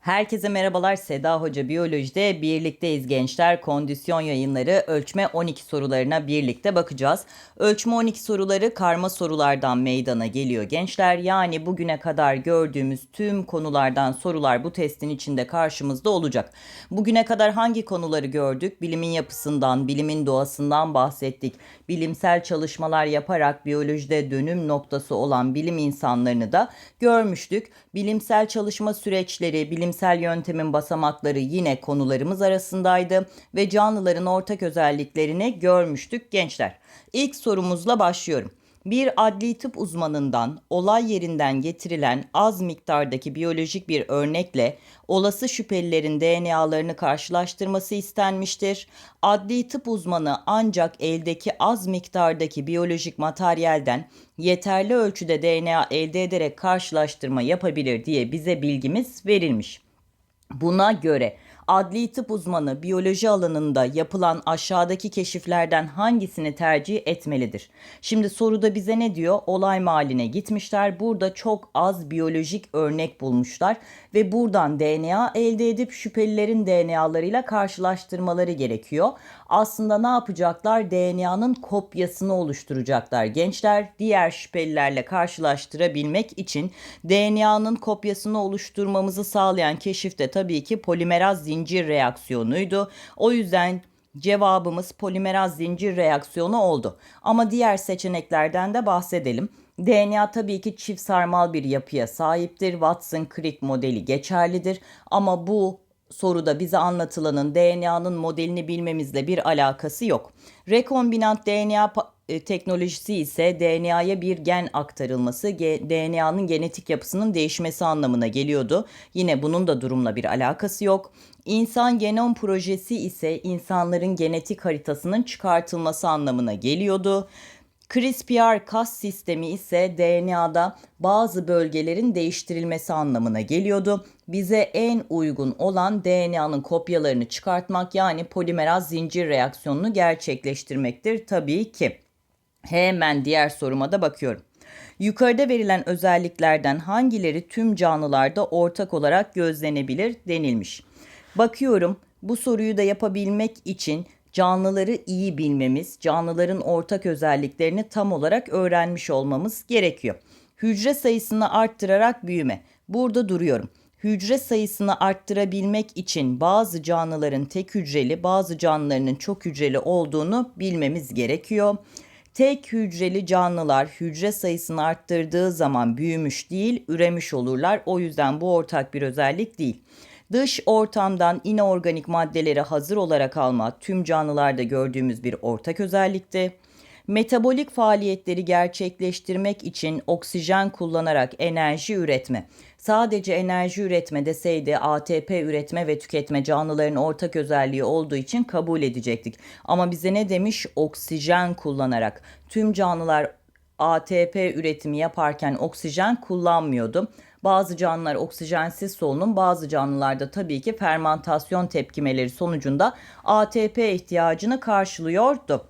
Herkese merhabalar. Seda Hoca Biyoloji'de birlikteyiz gençler. Kondisyon yayınları ölçme 12 sorularına birlikte bakacağız. Ölçme 12 soruları karma sorulardan meydana geliyor gençler. Yani bugüne kadar gördüğümüz tüm konulardan sorular bu testin içinde karşımızda olacak. Bugüne kadar hangi konuları gördük? Bilimin yapısından, bilimin doğasından bahsettik. Bilimsel çalışmalar yaparak biyolojide dönüm noktası olan bilim insanlarını da görmüştük. Bilimsel çalışma süreçleri, bilimsel yöntemin basamakları yine konularımız arasındaydı ve canlıların ortak özelliklerini görmüştük gençler. İlk sorumuzla başlıyorum. Bir adli tıp uzmanından olay yerinden getirilen az miktardaki biyolojik bir örnekle olası şüphelilerin DNA'larını karşılaştırması istenmiştir. Adli tıp uzmanı ancak eldeki az miktardaki biyolojik materyalden yeterli ölçüde DNA elde ederek karşılaştırma yapabilir diye bize bilgimiz verilmiş. Buna göre adli tıp uzmanı biyoloji alanında yapılan aşağıdaki keşiflerden hangisini tercih etmelidir? Şimdi soruda bize ne diyor? Olay mahalline gitmişler. Burada çok az biyolojik örnek bulmuşlar ve buradan DNA elde edip şüphelilerin DNA'larıyla karşılaştırmaları gerekiyor. Aslında ne yapacaklar? DNA'nın kopyasını oluşturacaklar. Gençler diğer şüphelilerle karşılaştırabilmek için DNA'nın kopyasını oluşturmamızı sağlayan keşif de tabii ki polimeraz zincir reaksiyonuydu. O yüzden cevabımız polimeraz zincir reaksiyonu oldu. Ama diğer seçeneklerden de bahsedelim. DNA tabii ki çift sarmal bir yapıya sahiptir. Watson-Crick modeli geçerlidir. Ama bu soruda bize anlatılanın DNA'nın modelini bilmemizle bir alakası yok. Rekombinant DNA e, teknolojisi ise DNA'ya bir gen aktarılması, DNA'nın genetik yapısının değişmesi anlamına geliyordu. Yine bunun da durumla bir alakası yok. İnsan genom projesi ise insanların genetik haritasının çıkartılması anlamına geliyordu. CRISPR-Cas sistemi ise DNA'da bazı bölgelerin değiştirilmesi anlamına geliyordu. Bize en uygun olan DNA'nın kopyalarını çıkartmak yani polimeraz zincir reaksiyonunu gerçekleştirmektir tabii ki. Hemen diğer soruma da bakıyorum. Yukarıda verilen özelliklerden hangileri tüm canlılarda ortak olarak gözlenebilir denilmiş. Bakıyorum bu soruyu da yapabilmek için canlıları iyi bilmemiz, canlıların ortak özelliklerini tam olarak öğrenmiş olmamız gerekiyor. Hücre sayısını arttırarak büyüme. Burada duruyorum. Hücre sayısını arttırabilmek için bazı canlıların tek hücreli, bazı canlıların çok hücreli olduğunu bilmemiz gerekiyor. Tek hücreli canlılar hücre sayısını arttırdığı zaman büyümüş değil, üremiş olurlar. O yüzden bu ortak bir özellik değil. Dış ortamdan inorganik maddeleri hazır olarak alma tüm canlılarda gördüğümüz bir ortak özellikti. Metabolik faaliyetleri gerçekleştirmek için oksijen kullanarak enerji üretme. Sadece enerji üretme deseydi ATP üretme ve tüketme canlıların ortak özelliği olduğu için kabul edecektik. Ama bize ne demiş? Oksijen kullanarak. Tüm canlılar ATP üretimi yaparken oksijen kullanmıyordu. Bazı canlılar oksijensiz solunum, bazı canlılarda tabii ki fermentasyon tepkimeleri sonucunda ATP ihtiyacını karşılıyordu.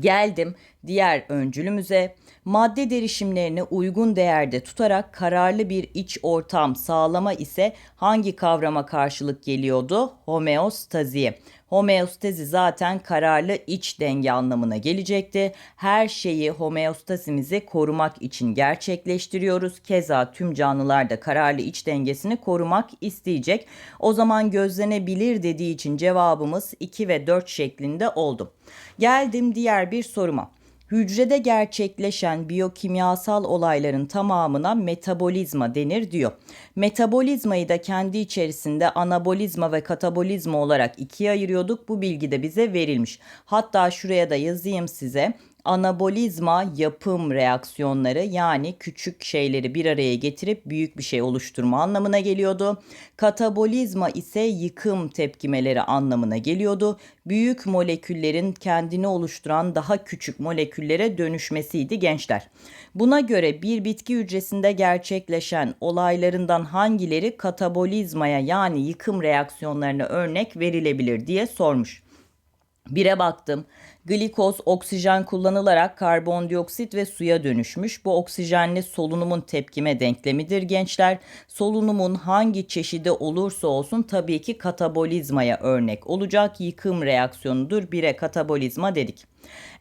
Geldim diğer öncülümüze. Madde derişimlerini uygun değerde tutarak kararlı bir iç ortam sağlama ise hangi kavrama karşılık geliyordu? Homeostaziye. Homeostazi zaten kararlı iç denge anlamına gelecekti. Her şeyi homeostazimizi korumak için gerçekleştiriyoruz. Keza tüm canlılar da kararlı iç dengesini korumak isteyecek. O zaman gözlenebilir dediği için cevabımız 2 ve 4 şeklinde oldu. Geldim diğer bir soruma. Hücrede gerçekleşen biyokimyasal olayların tamamına metabolizma denir diyor. Metabolizmayı da kendi içerisinde anabolizma ve katabolizma olarak ikiye ayırıyorduk. Bu bilgi de bize verilmiş. Hatta şuraya da yazayım size anabolizma yapım reaksiyonları yani küçük şeyleri bir araya getirip büyük bir şey oluşturma anlamına geliyordu. Katabolizma ise yıkım tepkimeleri anlamına geliyordu. Büyük moleküllerin kendini oluşturan daha küçük moleküllere dönüşmesiydi gençler. Buna göre bir bitki hücresinde gerçekleşen olaylarından hangileri katabolizmaya yani yıkım reaksiyonlarına örnek verilebilir diye sormuş. Bire baktım. Glikoz oksijen kullanılarak karbondioksit ve suya dönüşmüş. Bu oksijenli solunumun tepkime denklemidir gençler. Solunumun hangi çeşidi olursa olsun tabii ki katabolizmaya örnek olacak. Yıkım reaksiyonudur. Bire katabolizma dedik.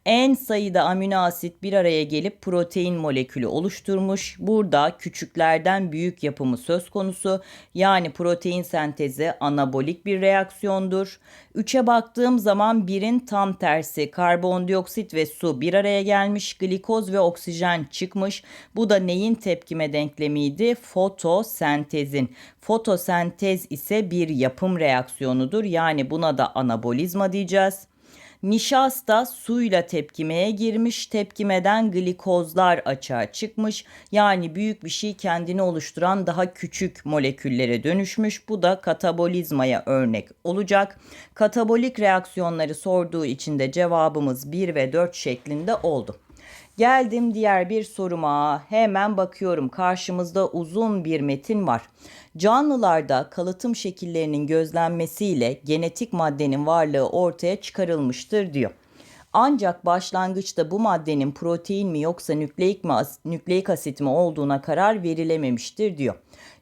En sayıda amino asit bir araya gelip protein molekülü oluşturmuş. Burada küçüklerden büyük yapımı söz konusu. Yani protein sentezi anabolik bir reaksiyondur. 3'e baktığım zaman birin tam tersi karbondioksit ve su bir araya gelmiş. Glikoz ve oksijen çıkmış. Bu da neyin tepkime denklemiydi? Fotosentezin. Fotosentez ise bir yapım reaksiyonudur. Yani buna da anabolizma diyeceğiz. Nişasta suyla tepkimeye girmiş, tepkimeden glikozlar açığa çıkmış. Yani büyük bir şey kendini oluşturan daha küçük moleküllere dönüşmüş. Bu da katabolizmaya örnek olacak. Katabolik reaksiyonları sorduğu için de cevabımız 1 ve 4 şeklinde oldu. Geldim diğer bir soruma. Hemen bakıyorum. Karşımızda uzun bir metin var. Canlılarda kalıtım şekillerinin gözlenmesiyle genetik maddenin varlığı ortaya çıkarılmıştır diyor. Ancak başlangıçta bu maddenin protein mi yoksa nükleik, mi, nükleik asit mi olduğuna karar verilememiştir diyor.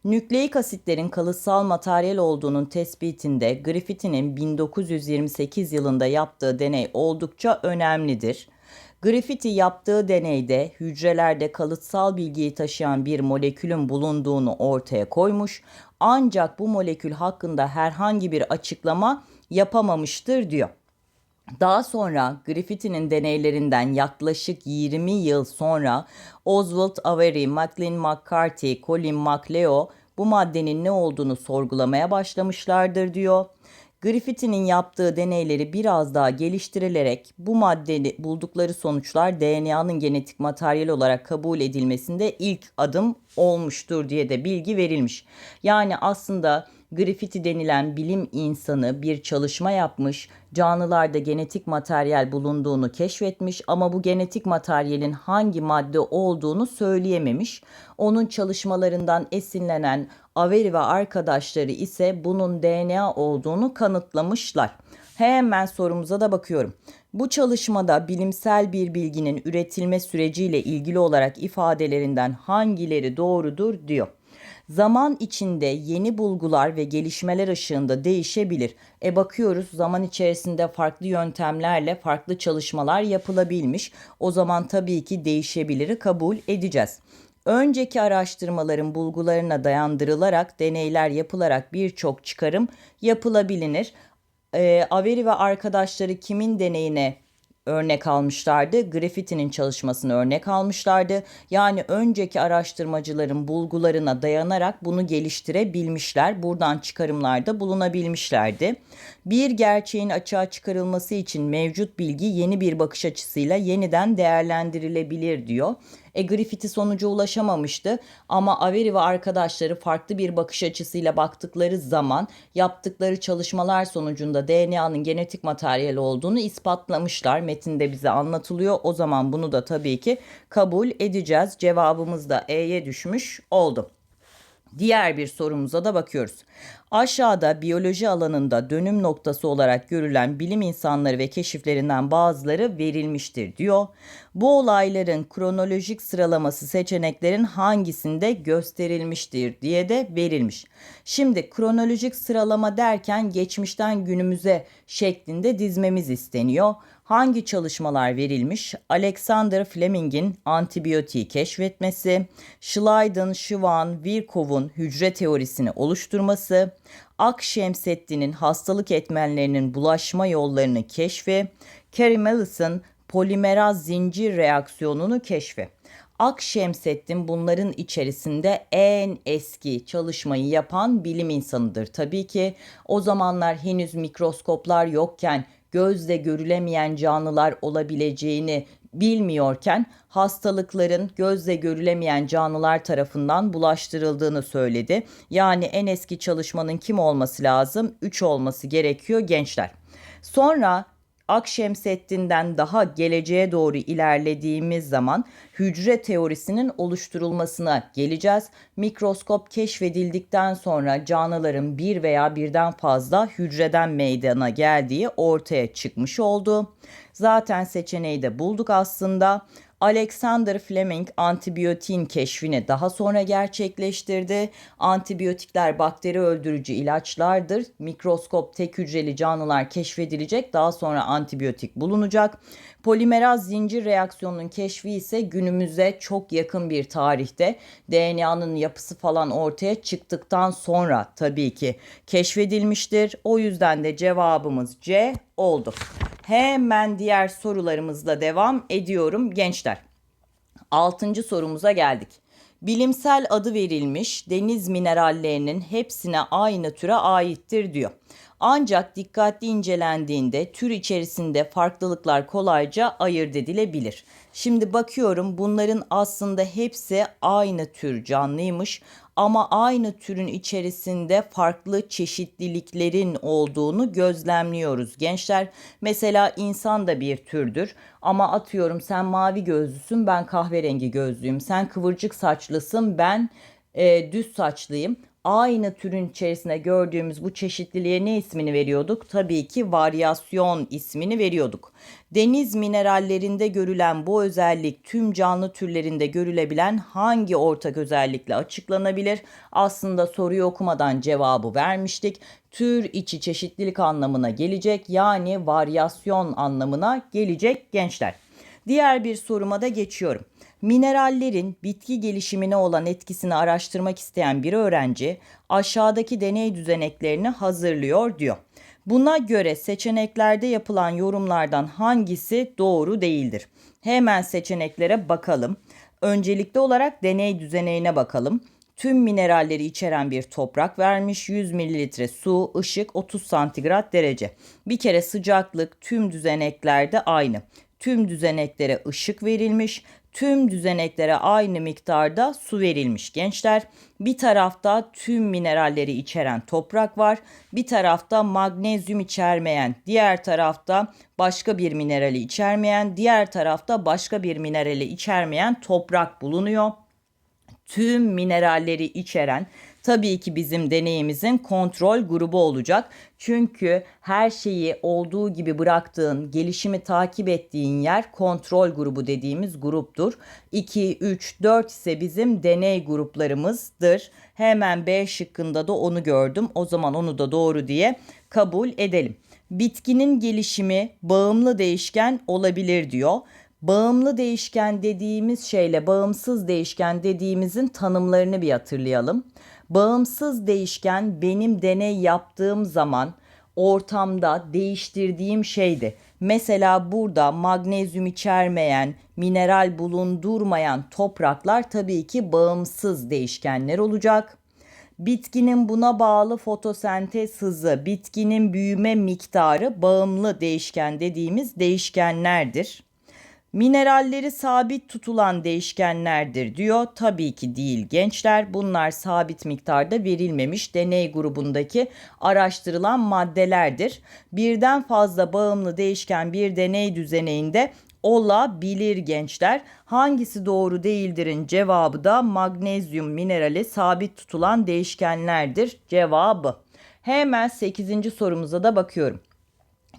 Nükleik asitlerin kalıtsal materyal olduğunun tespitinde Griffith'in 1928 yılında yaptığı deney oldukça önemlidir. Graffiti yaptığı deneyde hücrelerde kalıtsal bilgiyi taşıyan bir molekülün bulunduğunu ortaya koymuş ancak bu molekül hakkında herhangi bir açıklama yapamamıştır diyor. Daha sonra Griffith'in deneylerinden yaklaşık 20 yıl sonra Oswald Avery, Maclean McCarthy, Colin McLeod bu maddenin ne olduğunu sorgulamaya başlamışlardır diyor. Griffith'in yaptığı deneyleri biraz daha geliştirilerek bu maddeni buldukları sonuçlar DNA'nın genetik materyal olarak kabul edilmesinde ilk adım olmuştur diye de bilgi verilmiş. Yani aslında Griffith'i denilen bilim insanı bir çalışma yapmış, canlılarda genetik materyal bulunduğunu keşfetmiş ama bu genetik materyalin hangi madde olduğunu söyleyememiş. Onun çalışmalarından esinlenen Avery ve arkadaşları ise bunun DNA olduğunu kanıtlamışlar. Hemen sorumuza da bakıyorum. Bu çalışmada bilimsel bir bilginin üretilme süreciyle ilgili olarak ifadelerinden hangileri doğrudur diyor. Zaman içinde yeni bulgular ve gelişmeler ışığında değişebilir. E bakıyoruz zaman içerisinde farklı yöntemlerle farklı çalışmalar yapılabilmiş. O zaman tabii ki değişebiliri kabul edeceğiz. Önceki araştırmaların bulgularına dayandırılarak deneyler yapılarak birçok çıkarım yapılabilir. E, Avery ve arkadaşları kimin deneyine örnek almışlardı. Griffith'in çalışmasını örnek almışlardı. Yani önceki araştırmacıların bulgularına dayanarak bunu geliştirebilmişler. Buradan çıkarımlarda bulunabilmişlerdi. Bir gerçeğin açığa çıkarılması için mevcut bilgi yeni bir bakış açısıyla yeniden değerlendirilebilir diyor. E, Griffith'i sonuca ulaşamamıştı ama Avery ve arkadaşları farklı bir bakış açısıyla baktıkları zaman yaptıkları çalışmalar sonucunda DNA'nın genetik materyal olduğunu ispatlamışlar. Metinde bize anlatılıyor. O zaman bunu da tabii ki kabul edeceğiz. Cevabımız da E'ye düşmüş oldu. Diğer bir sorumuza da bakıyoruz. Aşağıda biyoloji alanında dönüm noktası olarak görülen bilim insanları ve keşiflerinden bazıları verilmiştir diyor. Bu olayların kronolojik sıralaması seçeneklerin hangisinde gösterilmiştir diye de verilmiş. Şimdi kronolojik sıralama derken geçmişten günümüze şeklinde dizmemiz isteniyor hangi çalışmalar verilmiş? Alexander Fleming'in antibiyotiği keşfetmesi, Schleiden, Schwann, Virchow'un hücre teorisini oluşturması, Akşemseddin'in hastalık etmenlerinin bulaşma yollarını keşfi, Carey Mellis'in polimeraz zincir reaksiyonunu keşfi. Akşemseddin bunların içerisinde en eski çalışmayı yapan bilim insanıdır. Tabii ki o zamanlar henüz mikroskoplar yokken gözle görülemeyen canlılar olabileceğini bilmiyorken hastalıkların gözle görülemeyen canlılar tarafından bulaştırıldığını söyledi. Yani en eski çalışmanın kim olması lazım? 3 olması gerekiyor gençler. Sonra Akşemseddin'den daha geleceğe doğru ilerlediğimiz zaman hücre teorisinin oluşturulmasına geleceğiz. Mikroskop keşfedildikten sonra canlıların bir veya birden fazla hücreden meydana geldiği ortaya çıkmış oldu. Zaten seçeneği de bulduk aslında. Alexander Fleming antibiyotin keşfini daha sonra gerçekleştirdi. Antibiyotikler bakteri öldürücü ilaçlardır. Mikroskop tek hücreli canlılar keşfedilecek. Daha sonra antibiyotik bulunacak. Polimeraz zincir reaksiyonunun keşfi ise günümüze çok yakın bir tarihte DNA'nın yapısı falan ortaya çıktıktan sonra tabii ki keşfedilmiştir. O yüzden de cevabımız C oldu. Hemen diğer sorularımızla devam ediyorum gençler. Altıncı sorumuza geldik. Bilimsel adı verilmiş deniz minerallerinin hepsine aynı türe aittir diyor. Ancak dikkatli incelendiğinde tür içerisinde farklılıklar kolayca ayırt edilebilir. Şimdi bakıyorum bunların aslında hepsi aynı tür canlıymış ama aynı türün içerisinde farklı çeşitliliklerin olduğunu gözlemliyoruz. Gençler mesela insan da bir türdür ama atıyorum sen mavi gözlüsün ben kahverengi gözlüyüm. Sen kıvırcık saçlısın ben e, düz saçlıyım aynı türün içerisinde gördüğümüz bu çeşitliliğe ne ismini veriyorduk? Tabii ki varyasyon ismini veriyorduk. Deniz minerallerinde görülen bu özellik tüm canlı türlerinde görülebilen hangi ortak özellikle açıklanabilir? Aslında soruyu okumadan cevabı vermiştik. Tür içi çeşitlilik anlamına gelecek yani varyasyon anlamına gelecek gençler. Diğer bir soruma da geçiyorum. Minerallerin bitki gelişimine olan etkisini araştırmak isteyen bir öğrenci aşağıdaki deney düzeneklerini hazırlıyor diyor. Buna göre seçeneklerde yapılan yorumlardan hangisi doğru değildir? Hemen seçeneklere bakalım. Öncelikli olarak deney düzeneğine bakalım. Tüm mineralleri içeren bir toprak vermiş. 100 mililitre su, ışık 30 santigrat derece. Bir kere sıcaklık tüm düzeneklerde aynı. Tüm düzeneklere ışık verilmiş tüm düzeneklere aynı miktarda su verilmiş gençler. Bir tarafta tüm mineralleri içeren toprak var. Bir tarafta magnezyum içermeyen, diğer tarafta başka bir minerali içermeyen, diğer tarafta başka bir minerali içermeyen toprak bulunuyor. Tüm mineralleri içeren tabii ki bizim deneyimizin kontrol grubu olacak. Çünkü her şeyi olduğu gibi bıraktığın, gelişimi takip ettiğin yer kontrol grubu dediğimiz gruptur. 2, 3, 4 ise bizim deney gruplarımızdır. Hemen B şıkkında da onu gördüm. O zaman onu da doğru diye kabul edelim. Bitkinin gelişimi bağımlı değişken olabilir diyor. Bağımlı değişken dediğimiz şeyle bağımsız değişken dediğimizin tanımlarını bir hatırlayalım. Bağımsız değişken benim deney yaptığım zaman ortamda değiştirdiğim şeydi. Mesela burada magnezyum içermeyen, mineral bulundurmayan topraklar tabii ki bağımsız değişkenler olacak. Bitkinin buna bağlı fotosentez hızı, bitkinin büyüme miktarı bağımlı değişken dediğimiz değişkenlerdir. Mineralleri sabit tutulan değişkenlerdir diyor. Tabii ki değil gençler. Bunlar sabit miktarda verilmemiş deney grubundaki araştırılan maddelerdir. Birden fazla bağımlı değişken bir deney düzeninde olabilir gençler. Hangisi doğru değildirin cevabı da magnezyum minerali sabit tutulan değişkenlerdir cevabı. Hemen 8. sorumuza da bakıyorum.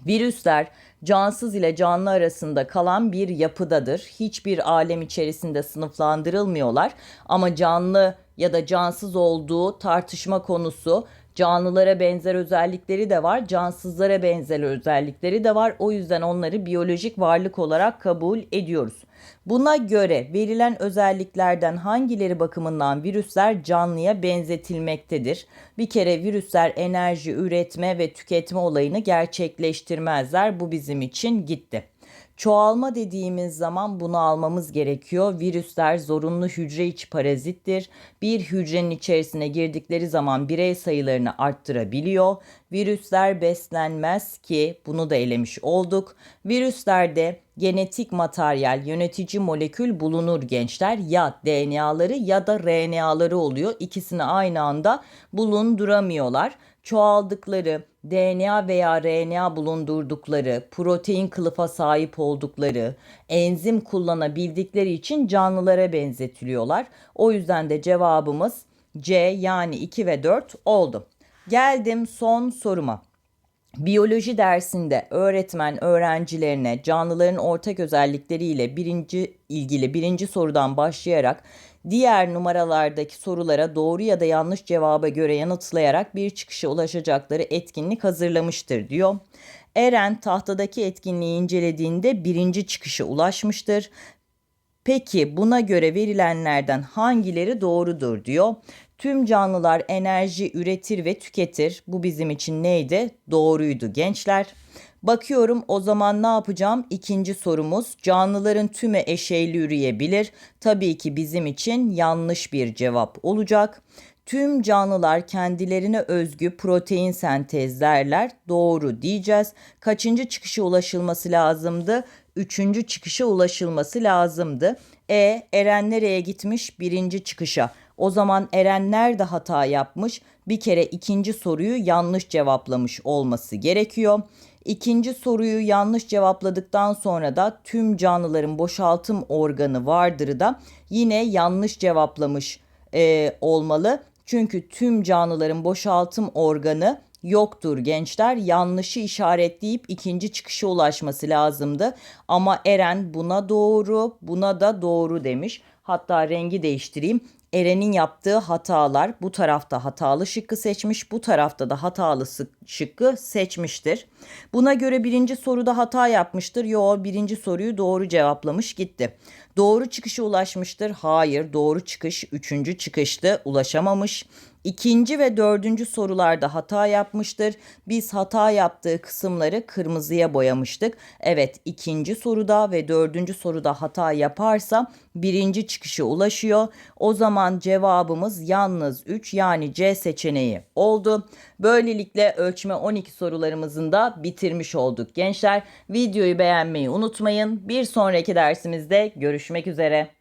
Virüsler cansız ile canlı arasında kalan bir yapıdadır. Hiçbir alem içerisinde sınıflandırılmıyorlar ama canlı ya da cansız olduğu tartışma konusu. Canlılara benzer özellikleri de var, cansızlara benzer özellikleri de var. O yüzden onları biyolojik varlık olarak kabul ediyoruz. Buna göre verilen özelliklerden hangileri bakımından virüsler canlıya benzetilmektedir? Bir kere virüsler enerji üretme ve tüketme olayını gerçekleştirmezler. Bu bizim için gitti. Çoğalma dediğimiz zaman bunu almamız gerekiyor. Virüsler zorunlu hücre içi parazittir. Bir hücrenin içerisine girdikleri zaman birey sayılarını arttırabiliyor. Virüsler beslenmez ki bunu da elemiş olduk. Virüslerde genetik materyal, yönetici molekül bulunur gençler. Ya DNA'ları ya da RNA'ları oluyor. İkisini aynı anda bulunduramıyorlar. Çoğaldıkları, DNA veya RNA bulundurdukları, protein kılıfa sahip oldukları, enzim kullanabildikleri için canlılara benzetiliyorlar. O yüzden de cevabımız C yani 2 ve 4 oldu. Geldim son soruma. Biyoloji dersinde öğretmen öğrencilerine canlıların ortak özellikleriyle birinci ilgili birinci sorudan başlayarak diğer numaralardaki sorulara doğru ya da yanlış cevaba göre yanıtlayarak bir çıkışa ulaşacakları etkinlik hazırlamıştır diyor. Eren tahtadaki etkinliği incelediğinde birinci çıkışa ulaşmıştır. Peki buna göre verilenlerden hangileri doğrudur diyor. Tüm canlılar enerji üretir ve tüketir. Bu bizim için neydi? Doğruydu gençler. Bakıyorum o zaman ne yapacağım? İkinci sorumuz canlıların tümü eşeğli üreyebilir. Tabii ki bizim için yanlış bir cevap olacak. Tüm canlılar kendilerine özgü protein sentezlerler. Doğru diyeceğiz. Kaçıncı çıkışa ulaşılması lazımdı? Üçüncü çıkışa ulaşılması lazımdı. E Eren nereye gitmiş? Birinci çıkışa. O zaman Eren nerede hata yapmış? Bir kere ikinci soruyu yanlış cevaplamış olması gerekiyor. İkinci soruyu yanlış cevapladıktan sonra da tüm canlıların boşaltım organı vardırı da yine yanlış cevaplamış e, olmalı. Çünkü tüm canlıların boşaltım organı yoktur gençler. Yanlışı işaretleyip ikinci çıkışa ulaşması lazımdı. Ama Eren buna doğru, buna da doğru demiş. Hatta rengi değiştireyim. Eren'in yaptığı hatalar bu tarafta hatalı şıkkı seçmiş, bu tarafta da hatalı şıkkı seçmiştir. Buna göre birinci soruda hata yapmıştır. Yo birinci soruyu doğru cevaplamış gitti. Doğru çıkışa ulaşmıştır. Hayır doğru çıkış üçüncü çıkıştı ulaşamamış. İkinci ve dördüncü sorularda hata yapmıştır. Biz hata yaptığı kısımları kırmızıya boyamıştık. Evet ikinci soruda ve dördüncü soruda hata yaparsa birinci çıkışa ulaşıyor. O zaman cevabımız yalnız 3 yani C seçeneği oldu. Böylelikle ölçme 12 sorularımızın da bitirmiş olduk gençler. Videoyu beğenmeyi unutmayın. Bir sonraki dersimizde görüşmek üzere.